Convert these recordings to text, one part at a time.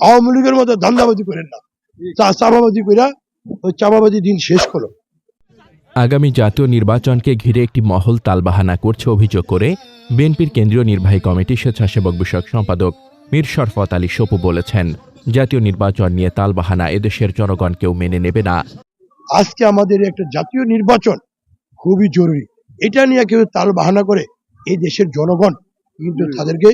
আওয়ামী লীগের মতো ধান্দাবাজি করেন না। চা- চাপাবাজি কইরা ওই চাপাবাজি দিন শেষ করো। আগামী জাতীয় নির্বাচনকে ঘিরে একটি মহল তালবাহানা করছে অভিযোগ করে বিএনপির কেন্দ্রীয় নির্বাহী কমিটি স্বেচ্ছাসেবক বিষয়ক সম্পাদক মীর শরফত আলী সপু বলেছেন জাতীয় নির্বাচন নিয়ে তালবাহানা এদেশের জনগণ কেউ মেনে নেবে না। আজকে আমাদের একটা জাতীয় নির্বাচন খুবই জরুরি। এটা নিয়ে কেউ তাল বাহানা করে এই দেশের জনগণ কিন্তু তাদেরকে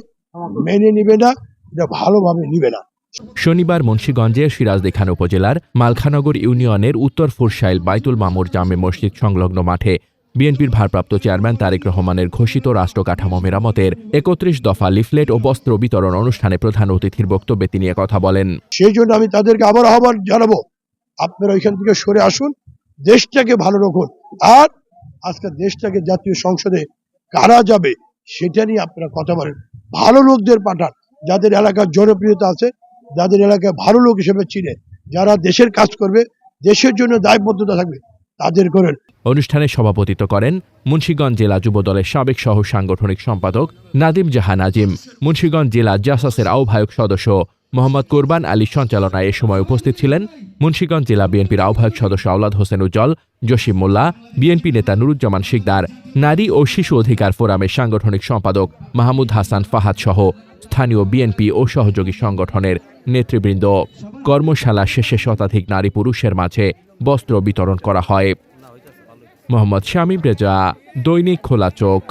মেনে নিবে না এটা ভালোভাবে নিবে না। শনিবার মুন্সীগঞ্জের সিরাজদিখান উপজেলার মালখানগর ইউনিয়নের উত্তর ফুরসাইল বাইতুল মামুর জামে মসজিদ সংলগ্ন মাঠে বিএনপির ভারপ্রাপ্ত চেয়ারম্যান তারেক রহমানের ঘোষিত রাষ্ট্র কাঠামো মেরামতের একত্রিশ দফা লিফলেট ও বস্ত্র বিতরণ অনুষ্ঠানে প্রধান অতিথির বক্তব্যে তিনি কথা বলেন। সেই জন্য আমি তাদেরকে আবার আহ্বান জানাব, আপনারা ওইখান থেকে সরে আসুন, দেশটাকে ভালো রাখুন। আর আজকে দেশটাকে জাতীয় সংসদে কারা যাবে, সেটা নিয়ে আপনারা কথা বলেন। ভালো লোকদের পাঠান, যাদের এলাকার জনপ্রিয়তা আছে যাদের এলাকায় ভালো লোক হিসেবে চিনে, যারা দেশের কাজ করবে, দেশের জন্য দায়বদ্ধতা থাকবে, তাদের করেন। অনুষ্ঠানে সভাপতিত্ব করেন মুন্সীগঞ্জ জেলা যুবদলের সাবেক সহ সাংগঠনিক সম্পাদক নাদিম জাহান আজিম। মুন্সীগঞ্জ জেলা জাসাসের আহ্বায়ক সদস্য মোহাম্মদ কোরবান আলী সঞ্চালনায় এ সময় উপস্থিত ছিলেন মুন্সীগঞ্জ জেলা বিএনপির আহ্বায়ক সদস্য আওলাদ হোসেন উজ্জ্বল, জসিম মোল্লা, বিএনপি নেতা নুরুজ্জামান শিকদার, নারী ও শিশু অধিকার ফোরামের সাংগঠনিক সম্পাদক মাহমুদ হাসান ফাহাদ সহ স্থানীয় বিএনপি ও সহযোগী সংগঠনের নেতৃবৃন্দ, কর্মশালা শেষে শতাধিক নারী পুরুষের মাঝে বস্ত্র বিতরণ করা হয়। মোহাম্মদ শামীম রেজা, দৈনিক খোলা চোখ।